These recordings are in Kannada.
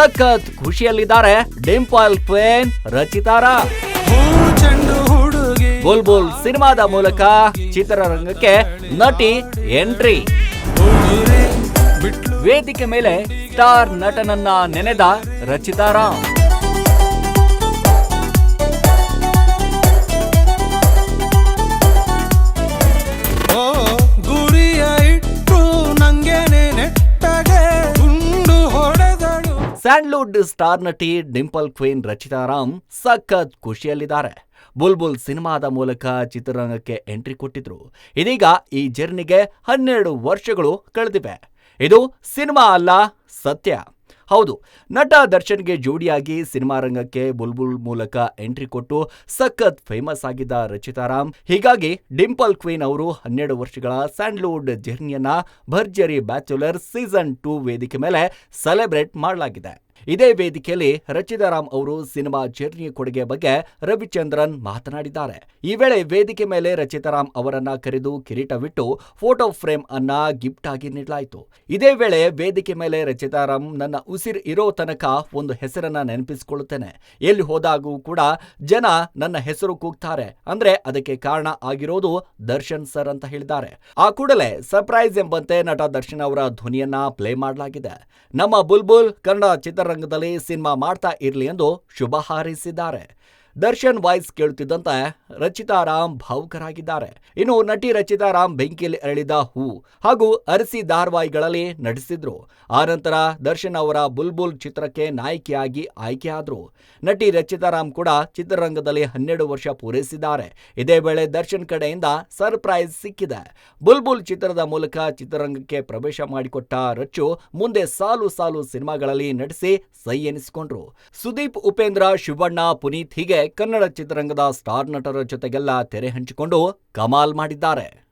ಸಖತ್ ಖುಷಿಯಲ್ಲಿದ್ದಾರೆ ಡಿಂಪಲ್ ಕ್ವೇನ್ ರಚಿತಾರಾ ಬೋಲ್ ಬೋಲ್ ಸಿನಿಮಾದ ಮೂಲಕ ಚಿತ್ರರಂಗಕ್ಕೆ ನಟಿ ಎಂಟ್ರಿ. ವೇದಿಕೆ ಮೇಲೆ ಸ್ಟಾರ್ ನಟನನ್ನ ನೆನೆದ ರಚಿತಾರಾಮ್ ಸ್ಯಾಂಡ್ಲ್ವುಡ್ ಸ್ಟಾರ್ ನಟಿ ಡಿಂಪಲ್ ಕ್ವೀನ್ ರಚಿತಾರಾಮ್ ಸಖತ್ ಖುಷಿಯಲ್ಲಿದ್ದಾರೆ. ಬುಲ್ಬುಲ್ ಸಿನಿಮಾದ ಮೂಲಕ ಚಿತ್ರರಂಗಕ್ಕೆ ಎಂಟ್ರಿ ಕೊಟ್ಟಿದ್ರು. ಇದೀಗ ಈ ಜರ್ನಿಗೆ ಹನ್ನೆರಡು ವರ್ಷಗಳು ಕಳೆದಿವೆ. ಇದು ಸಿನಿಮಾ ಅಲ್ಲ, ಸತ್ಯ. ಹೌದು, ನಟ ದರ್ಶನ್ಗೆ ಜೋಡಿಯಾಗಿ ಸಿನಿಮಾ ರಂಗಕ್ಕೆ ಬುಲ್ಬುಲ್ ಮೂಲಕ ಎಂಟ್ರಿ ಕೊಟ್ಟು ಸಖತ್ ಫೇಮಸ್ ಆಗಿದ್ದ ರಚಿತಾರಾಮ್ ಹೀಗಾಗಿ ಡಿಂಪಲ್ ಕ್ವೀನ್ ಅವರು ಹನ್ನೆರಡು ವರ್ಷಗಳ ಸ್ಯಾಂಡ್ಲ್ವುಡ್ ಜರ್ನಿಯನ್ನ ಭರ್ಜರಿ ಬ್ಯಾಚುಲರ್ ಸೀಸನ್ ಟೂ ವೇದಿಕೆ ಮೇಲೆ ಸೆಲೆಬ್ರೇಟ್ ಮಾಡಲಾಗಿದೆ. ಇದೇ ವೇದಿಕೆಯಲ್ಲಿ ರಚಿತಾರಾಮ್ ಅವರು ಸಿನಿಮಾ ಜರ್ನಿಯ ಕೊಡುಗೆ ಬಗ್ಗೆ ರವಿಚಂದ್ರನ್ ಮಾತನಾಡಿದ್ದಾರೆ. ಈ ವೇಳೆ ವೇದಿಕೆ ಮೇಲೆ ರಚಿತಾರಾಮ್ ಅವರನ್ನ ಕರೆದು ಕಿರೀಟವಿಟ್ಟು ಫೋಟೋ ಫ್ರೇಮ್ ಅನ್ನ ಗಿಫ್ಟ್ ಆಗಿ ನೀಡಲಾಯಿತು. ಇದೇ ವೇಳೆ ವೇದಿಕೆ ಮೇಲೆ ರಚಿತಾರಾಮ್ ನನ್ನ ಉಸಿರು ಇರೋ ತನಕ ಒಂದು ಹೆಸರನ್ನ ನೆನಪಿಸಿಕೊಳ್ಳುತ್ತೇನೆ. ಎಲ್ಲಿ ಹೋದಾಗೂ ಕೂಡ ಜನ ನನ್ನ ಹೆಸರು ಕೂಗ್ತಾರೆ. ಅಂದ್ರೆ ಅದಕ್ಕೆ ಕಾರಣ ಆಗಿರೋದು ದರ್ಶನ್ ಸರ್ ಅಂತ ಹೇಳಿದ್ದಾರೆ. ಆ ಕೂಡಲೇ ಸರ್ಪ್ರೈಸ್ ಎಂಬಂತೆ ನಟ ದರ್ಶನ್ ಅವರ ಧ್ವನಿಯನ್ನ ಪ್ಲೇ ಮಾಡಲಾಗಿದೆ. ನಮ್ಮ ಬುಲ್ಬುಲ್ ಕನ್ನಡ ಚಿತ್ರರಂಗದಲ್ಲಿ ಸಿನಿಮಾ ಮಾಡ್ತಾ ಇರ್ಲಿ ಎಂದು ಶುಭ ಹಾರೈಸಿದ್ದಾರೆ. ದರ್ಶನ್ ವಾಯ್ಸ್ ಕೇಳುತ್ತಿದ್ದಂತೆ ರಚಿತಾರಾಮ್ ಭಾವುಕರಾಗಿದ್ದಾರೆ. ಇನ್ನು ನಟಿ ರಚಿತಾ ರಾಮ್ ಬೆಂಕಿಯಲ್ಲಿ ಅರಳಿದ ಹೂ ಹಾಗೂ ಅರಸಿ ಧಾರವಾಹಿಗಳಲ್ಲಿ ನಟಿಸಿದ್ರು. ಆನಂತರ ದರ್ಶನ್ ಅವರ ಬುಲ್ಬುಲ್ ಚಿತ್ರಕ್ಕೆ ನಾಯಕಿಯಾಗಿ ಆಯ್ಕೆಯಾದ್ರು. ನಟಿ ರಚಿತಾರಾಮ್ ಕೂಡ ಚಿತ್ರರಂಗದಲ್ಲಿ ಹನ್ನೆರಡು ವರ್ಷ ಪೂರೈಸಿದ್ದಾರೆ. ಇದೇ ವೇಳೆ ದರ್ಶನ್ ಕಡೆಯಿಂದ ಸರ್ಪ್ರೈಸ್ ಸಿಕ್ಕಿದೆ. ಬುಲ್ಬುಲ್ ಚಿತ್ರದ ಮೂಲಕ ಚಿತ್ರರಂಗಕ್ಕೆ ಪ್ರವೇಶ ಮಾಡಿಕೊಟ್ಟ ರಚ್ಚು ಮುಂದೆ ಸಾಲು ಸಾಲು ಸಿನಿಮಾಗಳಲ್ಲಿ ನಟಿಸಿ ಸೈ ಎನಿಸಿಕೊಂಡ್ರು. ಸುದೀಪ್ ಉಪೇಂದ್ರ, ಶಿವಣ್ಣ, ಪುನೀತ್ ಹೀಗೆ ಕನ್ನಡ ಚಿತ್ರರಂಗದ ಸ್ಟಾರ್ ನಟರ ಜೊತೆಗೆಲ್ಲ ತೆರೆ ಹಂಚಿಕೊಂಡು ಕಮಾಲ್ ಮಾಡಿದ್ದಾರೆ.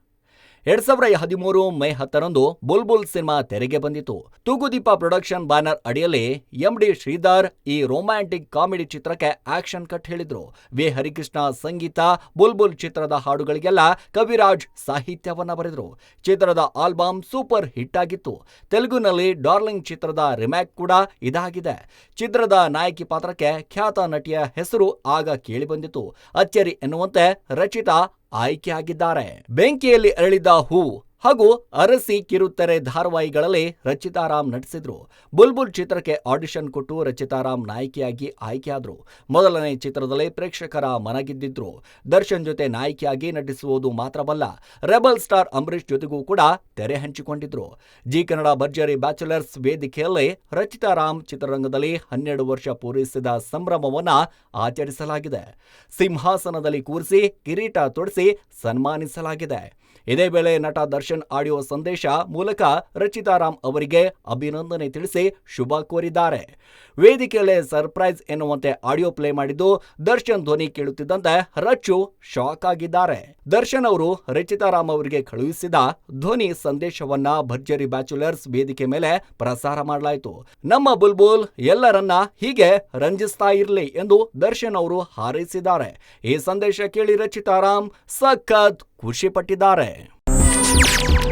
ಎರಡ್ ಸಾವಿರದ ಹದಿಮೂರು ಮೇ ಹತ್ತರಂದು ಬುಲ್ಬುಲ್ ಸಿನಿಮಾ ತೆರೆಗೆ ಬಂದಿತು ತೂಗುದೀಪ ಪ್ರೊಡಕ್ಷನ್ ಬ್ಯಾನರ್ ಅಡಿಯಲ್ಲಿ ಎಂ ಡಿ ಶ್ರೀಧರ್ ಈ ರೊಮ್ಯಾಂಟಿಕ್ ಕಾಮಿಡಿ ಚಿತ್ರಕ್ಕೆ ಆಕ್ಷನ್ ಕಟ್ ಹೇಳಿದ್ರು. ವಿ. ಹರಿಕೃಷ್ಣ ಸಂಗೀತ, ಬುಲ್ಬುಲ್ ಚಿತ್ರದ ಹಾಡುಗಳಿಗೆಲ್ಲ ಕವಿರಾಜ್ ಸಾಹಿತ್ಯವನ್ನ ಬರೆದ್ರು. ಚಿತ್ರದ ಆಲ್ಬಮ್ ಸೂಪರ್ ಹಿಟ್ ಆಗಿತ್ತು. ತೆಲುಗುನಲ್ಲಿ ಡಾರ್ಲಿಂಗ್ ಚಿತ್ರದ ರಿಮ್ಯಾಕ್ ಕೂಡ ಇದಾಗಿದೆ. ಚಿತ್ರದ ನಾಯಕಿ ಪಾತ್ರಕ್ಕೆ ಖ್ಯಾತ ನಟಿಯ ಹೆಸರು ಆಗ ಕೇಳಿಬಂದಿತು ಅಚ್ಚರಿ ಎನ್ನುವಂತೆ ರಚಿತಾ ಆಯ್ಕೆಯಾಗಿದ್ದಾರೆ. ಬೆಂಕಿಯಲ್ಲಿ ಅರಳಿದ ಹೂ ಹಾಗೂ ಅರಸಿ ಕಿರುತೆರೆ ಧಾರಾವಾಹಿಗಳಲ್ಲಿ ರಚಿತಾರಾಮ್ ನಟಿಸಿದ್ರು. ಬುಲ್ಬುಲ್ ಚಿತ್ರಕ್ಕೆ ಆಡಿಷನ್ ಕೊಟ್ಟು ರಚಿತಾರಾಮ್ ನಾಯಕಿಯಾಗಿ ಆಯ್ಕೆಯಾದ್ರು. ಮೊದಲನೇ ಚಿತ್ರದಲ್ಲಿ ಪ್ರೇಕ್ಷಕರ ಮನಗಿದ್ದಿದ್ರು. ದರ್ಶನ್ ಜೊತೆ ನಾಯಕಿಯಾಗಿ ನಟಿಸುವುದು ಮಾತ್ರವಲ್ಲ, ರೆಬಲ್ ಸ್ಟಾರ್ ಅಂಬರೀಷ್ ಜೊತೆಗೂ ಕೂಡ ತೆರೆ ಹಂಚಿಕೊಂಡಿದ್ರು. ಜಿ ಕನ್ನಡ ಭರ್ಜರಿ ಬ್ಯಾಚುಲರ್ಸ್ ವೇದಿಕೆಯಲ್ಲಿ ರಚಿತಾರಾಮ್ ಚಿತ್ರರಂಗದಲ್ಲಿ ಹನ್ನೆರಡು ವರ್ಷ ಪೂರೈಸಿದ ಸಂಭ್ರಮವನ್ನ ಆಚರಿಸಲಾಗಿದೆ. ಸಿಂಹಾಸನದಲ್ಲಿ ಕೂರಿಸಿ ಕಿರೀಟ ತೊಡಿಸಿ ಸನ್ಮಾನಿಸಲಾಗಿದೆ. ಇದೇ ವೇಳೆ ನಟ ದರ್ಶನ್ ಆಡಿಯೋ ಸಂದೇಶ ಮೂಲಕ ರಚಿತಾರಾಮ್ ಅವರಿಗೆ ಅಭಿನಂದನೆ ತಿಳಿಸಿ ಶುಭ ಕೋರಿದ್ದಾರೆ. ವೇದಿಕೆಯಲ್ಲೇ ಸರ್ಪ್ರೈಸ್ ಎನ್ನುವಂತೆ ಆಡಿಯೋ ಪ್ಲೇ ಮಾಡಿದ್ದು ದರ್ಶನ್ ಧ್ವನಿ ಕೇಳುತ್ತಿದ್ದಂತೆ ರಚ್ಚು ಶಾಕ್ ಆಗಿದ್ದಾರೆ. ದರ್ಶನ್ ಅವರು ರಚಿತಾರಾಮ್ ಅವರಿಗೆ ಕಳುಹಿಸಿದ ಧ್ವನಿ ಸಂದೇಶವನ್ನ ಭರ್ಜರಿ ಬ್ಯಾಚುಲರ್ಸ್ ವೇದಿಕೆ ಮೇಲೆ ಪ್ರಸಾರ ಮಾಡಲಾಯಿತು. ನಮ್ಮ ಬುಲ್ಬುಲ್ ಎಲ್ಲರನ್ನ ಹೀಗೆ ರಂಜಿಸ್ತಾ ಇರಲಿ ಎಂದು ದರ್ಶನ್ ಅವರು ಹಾರೈಸಿದ್ದಾರೆ. ಈ ಸಂದೇಶ ಕೇಳಿ ರಚಿತಾರಾಮ್ ಸಖತ್ ಖುಷಿ ಪಟ್ಟಿದ್ದಾರೆ.